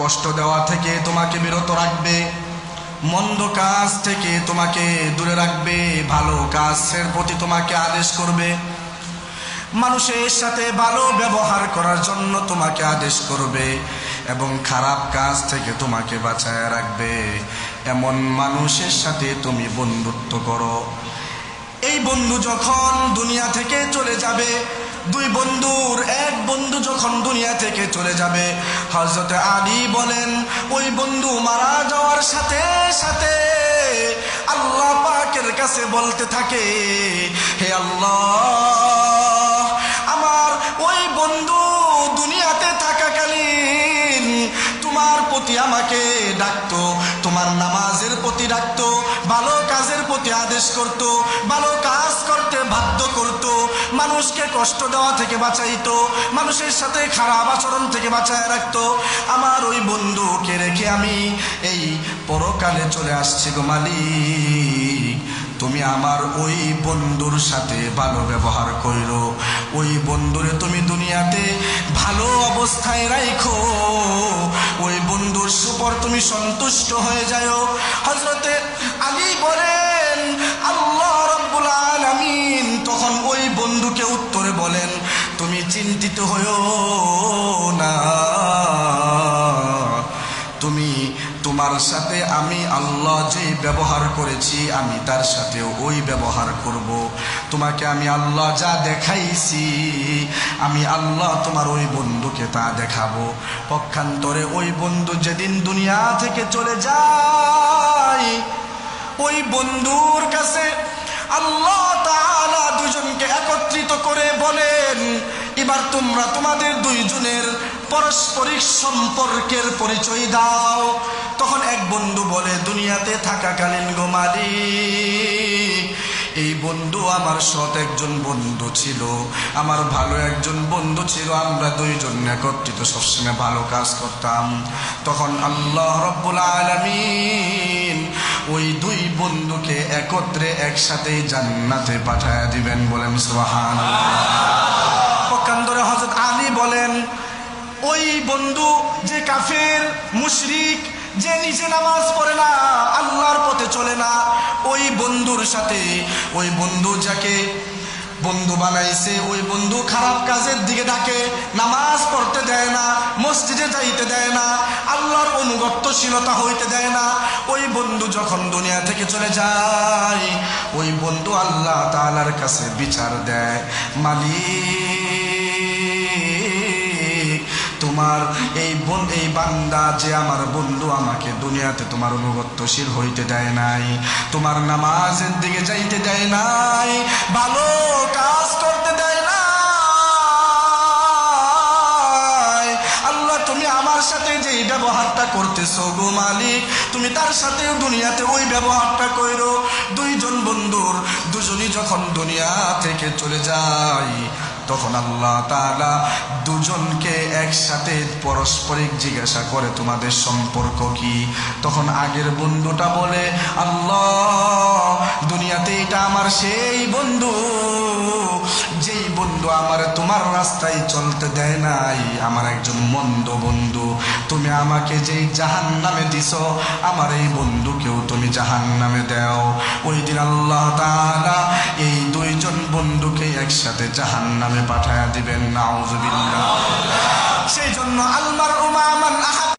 কষ্ট দেওয়া থেকে তোমাকে বিরত রাখবে। মন্দ কাজ থেকে তোমাকে দূরে রাখবে। ভালো কাজের প্রতি তোমাকে আদেশ করবে। মানুষের সাথে ভালো ব্যবহার করার জন্য তোমাকে আদেশ করবে এবং খারাপ কাজ থেকে তোমাকে বাঁচায় রাখবে। এমন মানুষের সাথে তুমি বন্ধুত্ব করো। এই বন্ধু যখন দুনিয়া থেকে চলে যাবে দুই বন্ধুর এক বন্ধু যখন দুনিয়া থেকে চলে যাবে হজরত আলী বলেন, ওই বন্ধু মারা যাওয়ার সাথে সাথে আল্লাহ পাকের কাছে বলতে থাকে, হে আল্লাহ, আমার ওই বন্ধু দুনিয়াতে থাকাকালীন তোমার প্রতি আমাকে ডাকতো, তোমার নামাজের প্রতি ডাকতো, ভালো কাজের প্রতি আদেশ করত, ভালো কাজ করতে মানুষকে কষ্ট দেওয়া থেকে বাঁচাইতো, মানুষের সাথে খারাপ আচরণ থেকে বাঁচায় রাখতো। আমার ওই বন্ধুকে রেখে আমি এই পরকালে চলে আসছি গো মালিক। তুমি আমার ওই বন্ধুর সাথে ভালো ব্যবহার কইরো। ওই বন্ধুরে তুমি দুনিয়াতে ভালো অবস্থায় রাখো ওই বন্ধুর সুপর তুমি সন্তুষ্ট হয়ে যাও হজরতে আলী বলেন হয়েও না। তুমি তোমার সাথে আমি আল্লাহ যে ব্যবহার করেছি, আমি তার সাথেও ওই ব্যবহার করব। তোমাকে আমি আল্লাহ যা দেখাইছি, আমি আল্লাহ তোমার ওই বন্ধুকে তা দেখাবো। পক্ষান্তরে ওই বন্ধু যেদিন দুনিয়া থেকে চলে যায়, ওই বন্ধুর কাছে আল্লাহ তাআলা এবার তোমরা তোমাদের দুইজনের পারস্পরিক সম্পর্কের পরিচয় দাও। তখন এক বন্ধু বলে, দুনিয়াতে থাকাকালীন গো মালিক, এই বন্ধু আমার সৎ একজন বন্ধু ছিল, আমার ভালো একজন বন্ধু ছিল, আমরা দুইজন একত্রিত, সবসময় ভালো কাজ করতাম। তখন আল্লাহ রব্বুল আলামিন ওই দুই বন্ধুকে একত্রে একসাথে জান্নাতে পাঠায় দিবেন বলেন সুবহান পক্ষান্তরে হজরত আলী বলেন ওই বন্ধু যে কাফের, মুশরিক, যে নিজে নামাজ পড়ে না, আল্লাহর পথে চলে না, ওই বন্ধুর সাথে, ওই বন্ধু যাকে বন্ধু বানাইছে, ওই বন্ধু খারাপ কাজের দিকে ডাকে, নামাজ পড়তে দেয় না, মসজিদে যাইতে দেয় না, আল্লাহর অনুগত্যশীলতা হইতে দেয় না, ওই বন্ধু যখন দুনিয়া থেকে চলে যায়, ওই বন্ধু আল্লাহ তাআলার কাছে বিচার দেয়, মালিক তোমার এই বোন এই বান্দা যে আমার বন্ধু আমাকে দুনিয়াতে তোমার অনুগত্যশীল হইতে দেয় নাই, তোমার নামাজের দিকে যাইতে দেয় নাই, ভালো কাজ করতে দেয় নাই। আল্লাহ, তুমি আমার সাথে যে ব্যবহারটা করতেছো গো মালিক, তুমি তার সাথেও দুনিয়াতে ওই ব্যবহারটা কইরো। দুইজন বন্ধুর দুজনই যখন দুনিয়া থেকে চলে যায়, তখন আল্লাহ তাআলা দুজনকে একসাথে পারস্পরিক জিজ্ঞাসা করে, তোমাদের সম্পর্ক কি? তখন আগের বন্ধুটা বলে, আল্লাহ, দুনিয়াতে এটা আমার সেই বন্ধু। যেই বন্ধু আমার তোমার রাস্তায় চলতে দেয় নাই, আমার একজন মন্দ বন্ধু। তুমি আমাকে যেই জাহান নামে দিছ, আমার এই বন্ধুকেও তুমি জাহান নামে দাও। ওই দিন আল্লাহ তাআলা এই বন্ধুকে একসাথে জাহান নামে পাঠায় দিবেন নাউজুবিল্লাহ। সেই জন্য আলমার উমামান আহাদ